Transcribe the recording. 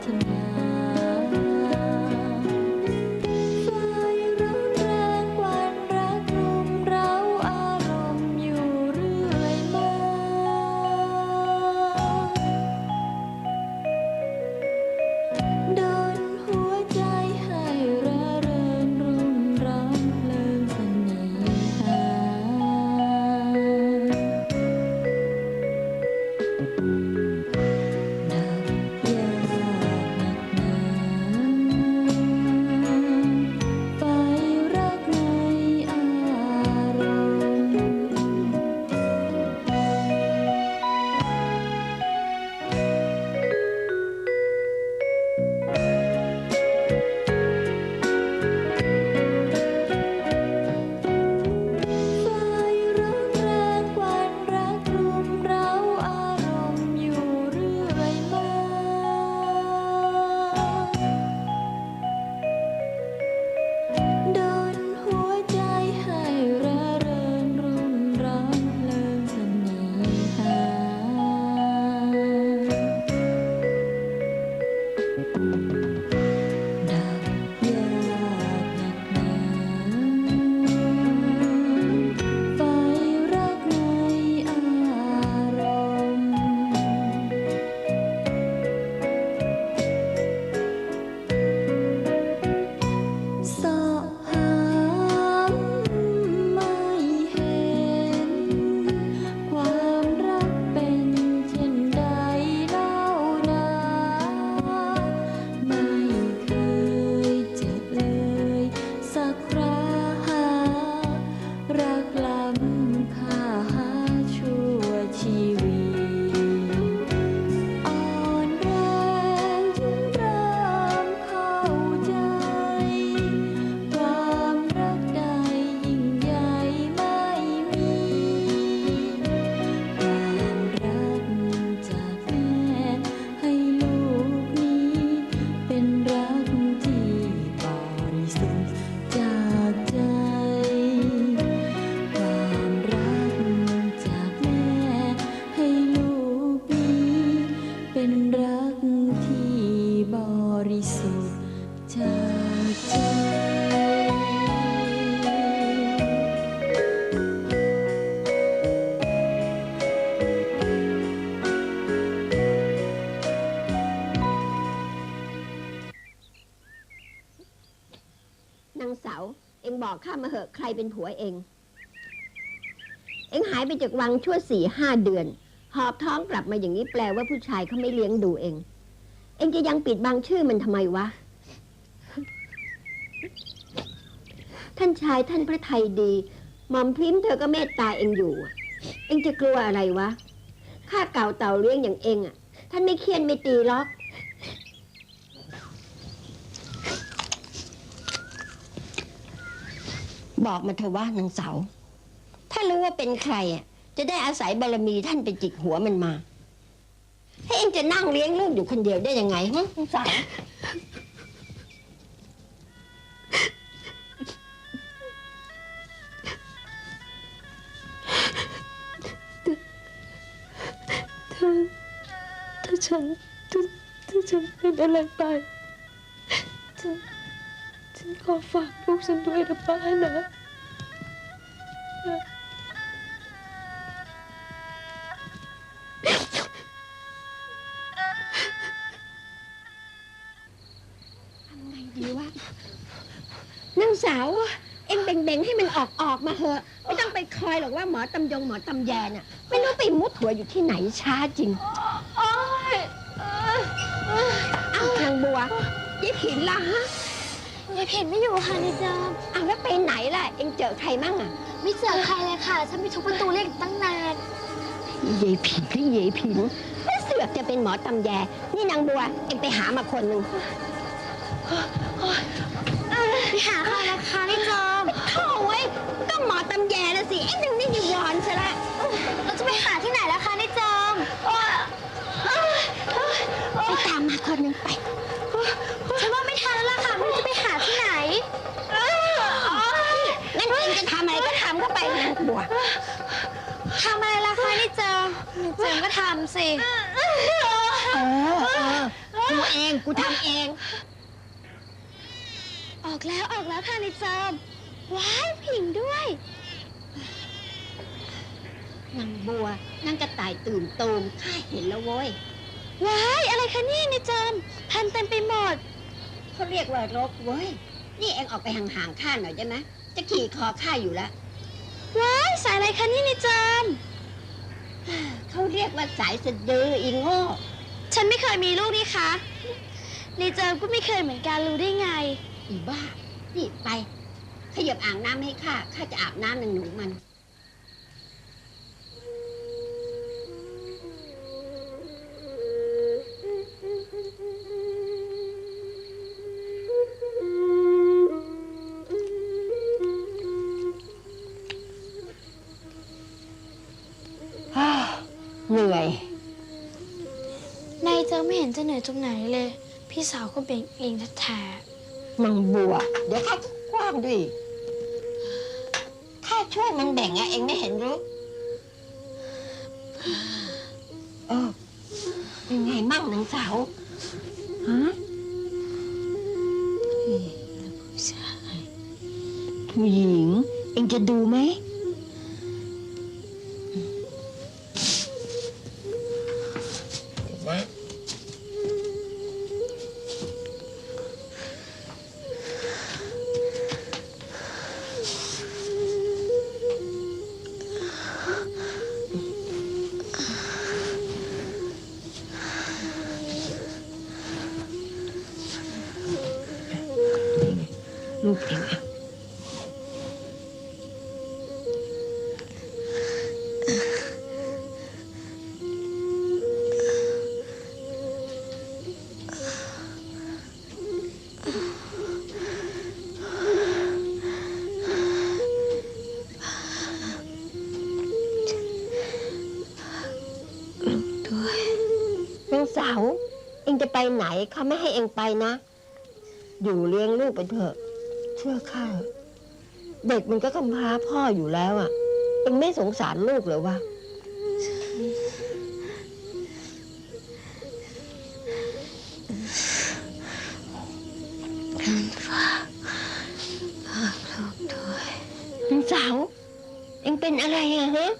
tonight. ในางสา เอ็งบอกข้ามาเหอะใครเป็นผัวเอง เอ็งหายไปจากวังชั่วสี่ห้าเดือน หอบท้องกลับมาอย่างนี้แปลว่าผู้ชายเขาไม่เลี้ยงดูเอง เองจะยังปิดบังชื่อมันทำไมวะ ท่านชายท่านพระไทยดีหม่อมพริมเธอก็เมตตาเองอยู่ เองจะกลัวอะไรวะ ข้าเก่าเต่าเลี้ยงอย่างเองอะ ท่านไม่เคียนไม่ตีล็อกบอกมาเถอว่านางเสา ถ้ารู้ว่าเป็นใครอะ จะได้อาศัยบารมีท่านไปจิกหัวมันมา งจะนั่งเลี้ยงลูกอยู่คนเดียวได้ยังไงฮะนางสาถ้าถ้าฉันถ้าถ้าฉันเป็นอะไรไปฉันฉันขอฝากลูกฉันด้วยนะป้านะ เอ็งเบ่งๆ ให้มันออกออกมาเหอะ ไม่ต้องไปคอยหรอกว่าหมอตำยงหมอตำแยน่ะไม่รู้ไปมุดหัวอยู่ที่ไหนช้าจริง โอ๊ยเออเอ้านางบัวยี่ผินล่ะฮะยายเพ็ญไม่อยู่ค่ะนายจอมอ้าวแล้วไปไหนล่ะ เอ็งเจอใครมั่งอะไม่เจอใครเลยค่ะ ฉันไปทุบประตูเรียกตั้งนานเยายผินหรือเยายผินแล้วเสือกจะเป็นหมอตำแย นี่นางบัว เอ็งไปหามาคนหนึ่ง ไปหาใครนะคะนายจอมามมาคนหนึ่งไป ฉันว่าไม่ทันแล้วล่ะค่ะไม่รู้จะไปหาที่ไหนงั้นเองจะทำอะไรก็ทำเข้าไปนางบัวทำอะไรล่ะคะนายจอมนายจอมก็ทำสิเออเออกูเองกูทำเอง ออกแล้วออกแล้วค่ะนายจอว้ายผิงด้วยนางบัวนังกระต่ายตื่นตูมข้าเห็นแล้วโว้ย ว้ายอะไรคะเนี่ยนายจอม พันเต็มไปหมด เขาเรียกว่ารกเว้ย นี่เองออกไปห่างๆข้าหน่อยได้ไหมจะขี่คอข้าอยู่แล้วว้ายสายอะไรคะนี่นายจอม เขาเรียกว่าสายสะดืออีโง่ ฉันไม่เคยมีลูกนี่คะนายจอมก็ไม่เคยเหมือนกันรู้ได้ไง อีบ้า นี่ไป ขยับอ่างน้ำให้ข้า ข้าจะอาบน้ำหนึ่งหนูมัน ไม่เห็นจะเหนื่อยตรงไหนเลย พี่สาวก็เป็นเองแท้นางบัว เดี๋ยวข้าจะกว้างด้วยข้าช่วยมันแบ่งอะเองไม่เห็นหรือเออเป็นไงมั่งนางสาวฮะๆใช่ผู้หญิง เองจะดูไหม ไปไหนเขาไม่ให้เองไปนะ อยู่เลี้ยงลูกไปเถอะ เชื่อข้าเถอะเด็กมันก็กำพร้าพ่ออยู่แล้วอะเองไม่สงสารลูกเหรอวะฝากฝากลูกด้วยนางสาวเองเป็นอะไรอะฮะ